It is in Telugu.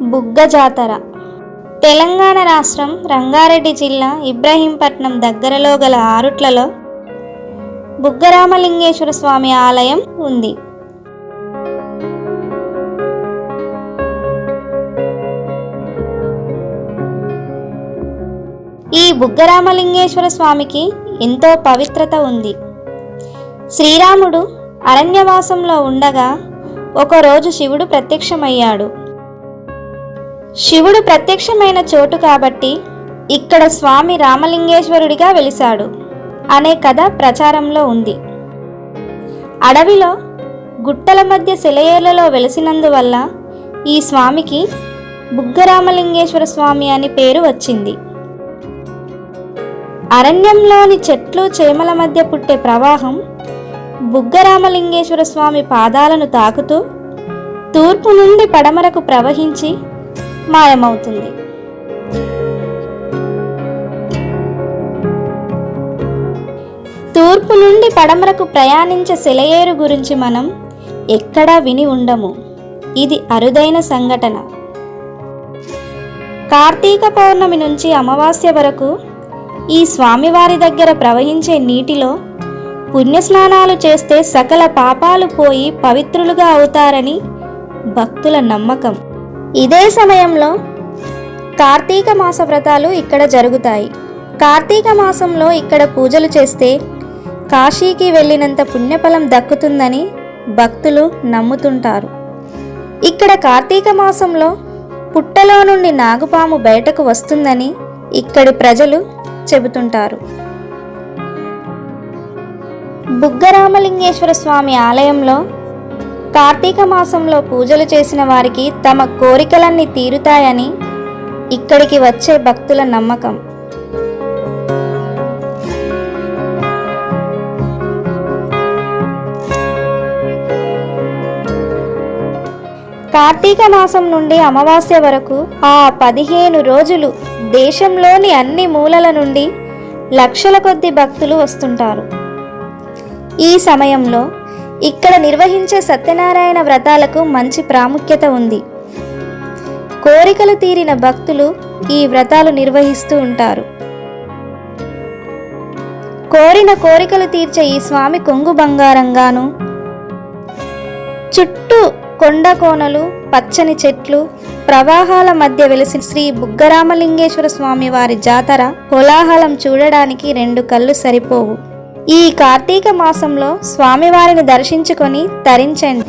బుగ్గ జాతర తెలంగాణ రాష్ట్రం రంగారెడ్డి జిల్లా ఇబ్రహీంపట్నం దగ్గరలో గల ఆరుట్లలో బుగ్గరామలింగేశ్వర స్వామి ఆలయం ఉంది. ఈ బుగ్గరామలింగేశ్వర స్వామికి ఎంతో పవిత్రత ఉంది. శ్రీరాముడు అరణ్యవాసంలో ఉండగా ఒకరోజు శివుడు ప్రత్యక్షమయ్యాడు. శివుడు ప్రత్యక్షమైన చోటు కాబట్టి ఇక్కడ స్వామి రామలింగేశ్వరుడిగా వెలిశాడు అనే కథ ప్రచారంలో ఉంది. అడవిలో గుట్టల మధ్య సెలయేళ్ళలో వెలిసినందువల్ల ఈ స్వామికి బుగ్గరామలింగేశ్వర స్వామి అని పేరు వచ్చింది. అరణ్యంలోని చెట్లు చేమల మధ్య పుట్టే ప్రవాహం బుగ్గరామలింగేశ్వర స్వామి పాదాలను తాకుతూ తూర్పు నుండి పడమరకు ప్రవహించి మాయమవుతుంది. తూర్పు నుండి పడమరకు ప్రయాణించే సెలయేరు గురించి మనం ఎక్కడా విని ఉండము. ఇది అరుదైన సంఘటన. కార్తీక పౌర్ణమి నుంచి అమావాస్య వరకు ఈ స్వామివారి దగ్గర ప్రవహించే నీటిలో పుణ్యస్నానాలు చేస్తే సకల పాపాలు పోయి పవిత్రులుగా అవుతారని భక్తుల నమ్మకం. ఇదే సమయంలో కార్తీక మాస వ్రతాలు ఇక్కడ జరుగుతాయి. కార్తీక మాసంలో ఇక్కడ పూజలు చేస్తే కాశీకి వెళ్ళినంత పుణ్యఫలం దక్కుతుందని భక్తులు నమ్ముతుంటారు. ఇక్కడ కార్తీక మాసంలో పుట్టలో నుండి నాగుపాము బయటకు వస్తుందని ఇక్కడి ప్రజలు చెబుతుంటారు. బుగ్గరామలింగేశ్వర స్వామి ఆలయంలో కార్తీక మాసంలో పూజలు చేసిన వారికి తమ కోరికలన్నీ తీరుతాయని ఇక్కడికి వచ్చే భక్తుల నమ్మకం. కార్తీక మాసం నుండి అమావాస్య వరకు ఆ పదిహేను రోజులు దేశంలోని అన్ని మూలల నుండి లక్షల కొద్ది భక్తులు వస్తుంటారు. ఈ సమయంలో ఇక్కడ నిర్వహించే సత్యనారాయణ వ్రతాలకు మంచి ప్రాముఖ్యత ఉంది. కోరికలు తీరిన భక్తులు ఈ వ్రతాలు నిర్వహిస్తూ ఉంటారు. కోరిన కోరికలు తీర్చే ఈ స్వామి కొంగు బంగారంగాను చుట్టూ కొండ కోనలు పచ్చని చెట్లు ప్రవాహాల మధ్య వెలిసిన శ్రీ బుగ్గరామలింగేశ్వర స్వామి వారి జాతర కోలాహలం చూడడానికి రెండు కళ్ళు సరిపోవు. ఈ కార్తీక మాసంలో స్వామివారిని దర్శించుకొని తరించండి.